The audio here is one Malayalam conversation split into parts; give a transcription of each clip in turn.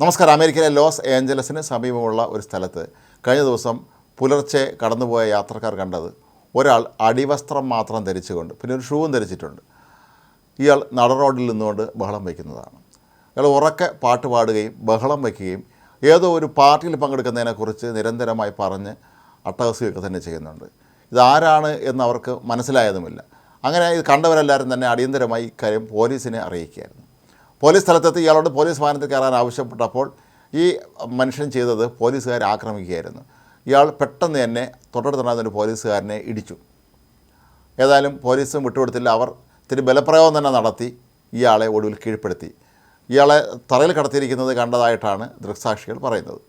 നമസ്കാരം. അമേരിക്കയിലെ ലോസ് ഏഞ്ചലസിന് സമീപമുള്ള ഒരു സ്ഥലത്ത് കഴിഞ്ഞ ദിവസം പുലർച്ചെ കടന്നുപോയ യാത്രക്കാർ കണ്ടത് ഒരാൾ അടിവസ്ത്രം മാത്രം ധരിച്ചുകൊണ്ട് പിന്നെ ഒരു ഷൂവും ധരിച്ചിട്ടുണ്ട്. ഇയാൾ നട റോഡിൽ നിന്നുകൊണ്ട് ബഹളം വയ്ക്കുന്നതാണ്. ഇയാൾ ഉറക്കെ പാട്ട് പാടുകയും ബഹളം വയ്ക്കുകയും ഏതോ ഒരു പാർട്ടിയിൽ പങ്കെടുക്കുന്നതിനെക്കുറിച്ച് നിരന്തരമായി പറഞ്ഞ് അട്ടഹസിയൊക്കെ തന്നെ ചെയ്യുന്നുണ്ട്. ഇതാരാണ് എന്ന് അവർക്ക് മനസ്സിലായതുമില്ല. അങ്ങനെ ഇത് കണ്ടവരെല്ലാവരും തന്നെ അടിയന്തരമായി ഇക്കാര്യം പോലീസിനെ അറിയിക്കുകയായിരുന്നു. പോലീസ് സ്ഥലത്തെത്തി ഇയാളോട് പോലീസ് വാഹനത്തിൽ കയറാൻ ആവശ്യപ്പെട്ടപ്പോൾ ഈ മനുഷ്യൻ ചെയ്തത് പോലീസുകാരെ ആക്രമിക്കുകയായിരുന്നു. ഇയാൾ പെട്ടെന്ന് തന്നെ തൊട്ടടുത്തുണ്ടായിരുന്ന ഒരു പോലീസുകാരനെ ഇടിച്ചു. ഏതായാലും പോലീസും വിട്ടുകൊടുത്തില്ല. അവർ ഇത്തിരി ബലപ്രയോഗം തന്നെ നടത്തി ഇയാളെ ഒടുവിൽ കീഴ്പ്പെടുത്തി. ഇയാളെ തറയിൽ കടത്തിയിരിക്കുന്നത് കണ്ടതായിട്ടാണ് ദൃക്സാക്ഷികൾ പറയുന്നത്.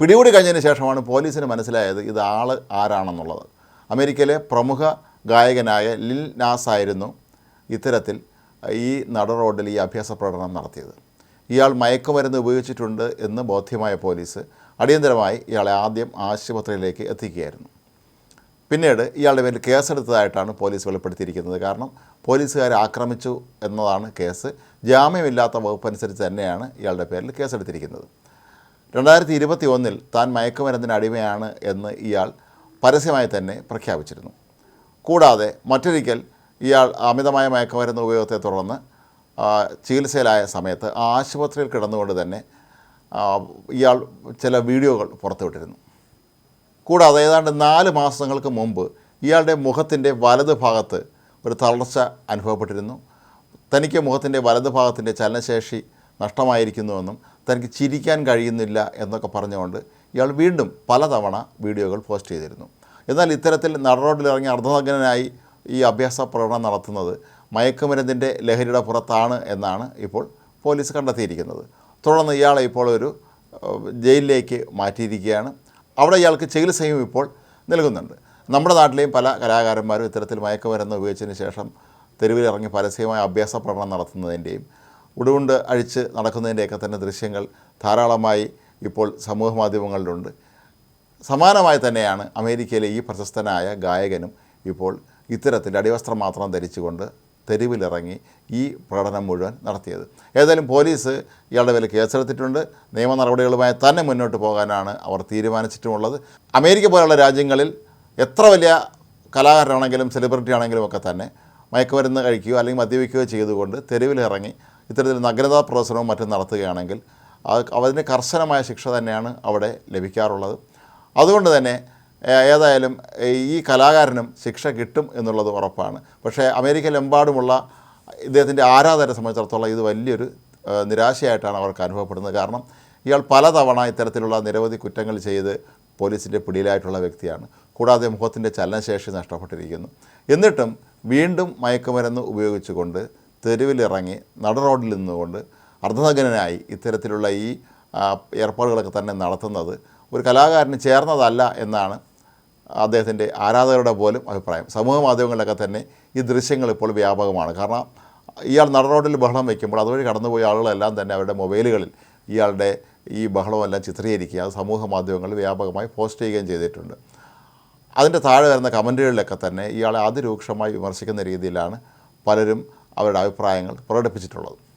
പിടികൂടി കഴിഞ്ഞതിന് ശേഷമാണ് പോലീസിന് മനസ്സിലായത് ഇത് ആൾ ആരാണെന്നുള്ളത്. അമേരിക്കയിലെ പ്രമുഖ ഗായകനായ ലിൽ നാസ് ആയിരുന്നു ഇത്തരത്തിൽ ഈ നട റോഡിൽ ഈ അഭ്യാസ പ്രകടനം നടത്തിയത്. ഇയാൾ മയക്കുമരുന്ന് ഉപയോഗിച്ചിട്ടുണ്ട് എന്ന് ബോധ്യമായ പോലീസ് അടിയന്തരമായി ഇയാളെ ആദ്യം ആശുപത്രിയിലേക്ക് എത്തിക്കുകയായിരുന്നു. പിന്നീട് ഇയാളുടെ പേരിൽ കേസെടുത്തതായിട്ടാണ് പോലീസ് വെളിപ്പെടുത്തിയിരിക്കുന്നത്. കാരണം പോലീസുകാരെ ആക്രമിച്ചു എന്നതാണ് കേസ്. ജാമ്യമില്ലാത്ത വകുപ്പ് അനുസരിച്ച് തന്നെയാണ് ഇയാളുടെ പേരിൽ കേസെടുത്തിരിക്കുന്നത്. രണ്ടായിരത്തി ഇരുപത്തി ഒന്നിൽ താൻ മയക്കുമരുന്നിന് അടിമയാണ് എന്ന് ഇയാൾ പരസ്യമായി തന്നെ പ്രഖ്യാപിച്ചിരുന്നു. കൂടാതെ മറ്റൊരിക്കൽ ഇയാൾ അമിതമായ മയക്കുമരുന്ന് ഉപയോഗത്തെ തുടർന്ന് ചികിത്സയിലായ സമയത്ത് ആശുപത്രിയിൽ കിടന്നുകൊണ്ട് തന്നെ ഇയാൾ ചില വീഡിയോകൾ പുറത്തുവിട്ടിരുന്നു കൂടാതെ ഏതാണ്ട് നാല് മാസങ്ങൾക്ക് മുമ്പ് ഇയാളുടെ മുഖത്തിന്റെ വലത് ഭാഗത്ത് ഒരു തളർച്ച അനുഭവപ്പെട്ടിരുന്നു. തനിക്ക് മുഖത്തിന്റെ വലത് ഭാഗത്തിന്റെ ചലനശേഷി നഷ്ടമായിരിക്കുന്നുവെന്നും തനിക്ക് ചിരിക്കാൻ കഴിയുന്നില്ല എന്നൊക്കെ പറഞ്ഞുകൊണ്ട് ഇയാൾ വീണ്ടും പലതവണ വീഡിയോകൾ പോസ്റ്റ് ചെയ്തിരുന്നു. എന്നാൽ ഇത്തരത്തിൽ നടറോഡിലിറങ്ങി അർദ്ധനഗ്നനായി ഈ അഭ്യാസ പ്രകടനം നടത്തുന്നത്. മയക്കുമരുന്നിന്റെ ലഹരിയുടെ പുറത്താണ് എന്നാണ് ഇപ്പോൾ പോലീസ് കണ്ടെത്തിയിരിക്കുന്നത്. തുടർന്ന് ഇയാളെ ഇപ്പോൾ ഒരു ജയിലിലേക്ക് മാറ്റിയിരിക്കുകയാണ്. അവിടെ ഇയാൾക്ക് ചികിത്സയും ഇപ്പോൾ നൽകുന്നുണ്ട്. നമ്മുടെ നാട്ടിലെയും പല കലാകാരന്മാരും ഇത്തരത്തിൽ മയക്കുമരുന്ന് ഉപയോഗിച്ചതിന് ശേഷം തെരുവിലിറങ്ങി പരസ്യമായ അഭ്യാസ പ്രകടനം നടത്തുന്നതിന്റെയും ഉടുകൊണ്ട് അഴിച്ച് നടക്കുന്നതിന്റെയൊക്കെ തന്നെ ദൃശ്യങ്ങൾ ധാരാളമായി ഇപ്പോൾ സമൂഹ മാധ്യമങ്ങളിലുണ്ട്. സമാനമായി തന്നെയാണ് അമേരിക്കയിലെ ഈ പ്രശസ്തനായ ഗായകനും ഇപ്പോൾ ഇത്തരത്തിൽ അടിവസ്ത്രം മാത്രം ധരിച്ചുകൊണ്ട് തെരുവിലിറങ്ങി ഈ പ്രകടനം മുഴുവൻ നടത്തിയത്. ഏതായാലും പോലീസ് ഇയാളുടെ പേരിൽ കേസെടുത്തിട്ടുണ്ട്. നിയമ നടപടികളുമായി തന്നെ മുന്നോട്ട് പോകാനാണ് അവർ തീരുമാനിച്ചിട്ടുമുള്ളത്. അമേരിക്ക പോലുള്ള രാജ്യങ്ങളിൽ എത്ര വലിയ കലാകാരനാണെങ്കിലും സെലിബ്രിറ്റി ആണെങ്കിലും ഒക്കെ തന്നെ മയക്കുമരുന്ന് കഴിക്കുകയോ അല്ലെങ്കിൽ മദ്യപിക്കുകയോ ചെയ്തുകൊണ്ട് തെരുവിലിറങ്ങി ഇത്തരത്തിൽ നഗ്നതാ പ്രദർശനവും മറ്റും നടത്തുകയാണെങ്കിൽ അത് അതിന് കർശനമായ ശിക്ഷ തന്നെയാണ് അവിടെ ലഭിക്കാറുള്ളത്. അതുകൊണ്ട് തന്നെ ഏതായാലും ഈ കലാകാരനും ശിക്ഷ കിട്ടും എന്നുള്ളത് ഉറപ്പാണ്. പക്ഷേ അമേരിക്കയിലെമ്പാടുമുള്ള ഇദ്ദേഹത്തിന്റെ ആരാധകരെ സംബന്ധിച്ചിടത്തോളം ഇത് വലിയൊരു നിരാശയായിട്ടാണ് അവർക്ക് അനുഭവപ്പെടുന്നത്. കാരണം ഇയാൾ പലതവണ ഇത്തരത്തിലുള്ള നിരവധി കുറ്റങ്ങൾ ചെയ്ത് പോലീസിന്റെ പിടിയിലായിട്ടുള്ള വ്യക്തിയാണ്. കൂടാതെ മുഖത്തിന്റെ ചലനശേഷി നഷ്ടപ്പെട്ടിരിക്കുന്നു. എന്നിട്ടും വീണ്ടും മയക്കുമരുന്ന് ഉപയോഗിച്ചുകൊണ്ട് തെരുവിലിറങ്ങി നട റോഡിൽ നിന്നുകൊണ്ട് അർദ്ധനഗ്നനായി ഇത്തരത്തിലുള്ള ഈ ഏർപ്പാടുകളൊക്കെ തന്നെ നടത്തുന്നത് ഒരു കലാകാരന് ചേർന്നതല്ല എന്നാണ് അദ്ദേഹത്തിന്റെ ആരാധകരുടെ പോലും അഭിപ്രായം. സമൂഹ മാധ്യമങ്ങളിലൊക്കെ തന്നെ ഈ ദൃശ്യങ്ങൾ ഇപ്പോൾ വ്യാപകമാണ്. കാരണം ഇയാൾ നട റോഡിൽ ബഹളം വയ്ക്കുമ്പോൾ അതുവഴി കടന്നുപോയ ആളുകളെല്ലാം തന്നെ അവരുടെ മൊബൈലുകളിൽ ഇയാളുടെ ഈ ബഹളമെല്ലാം ചിത്രീകരിക്കുക അത് സമൂഹ മാധ്യമങ്ങളിൽ വ്യാപകമായി പോസ്റ്റ് ചെയ്യുകയും ചെയ്തിട്ടുണ്ട്. അതിന്റെ താഴെ വരുന്ന കമന്റുകളിലൊക്കെ തന്നെ ഇയാളെ അതിരൂക്ഷമായി വിമർശിക്കുന്ന രീതിയിലാണ് പലരും അവരുടെ അഭിപ്രായങ്ങൾ പ്രകടിപ്പിച്ചിട്ടുള്ളത്.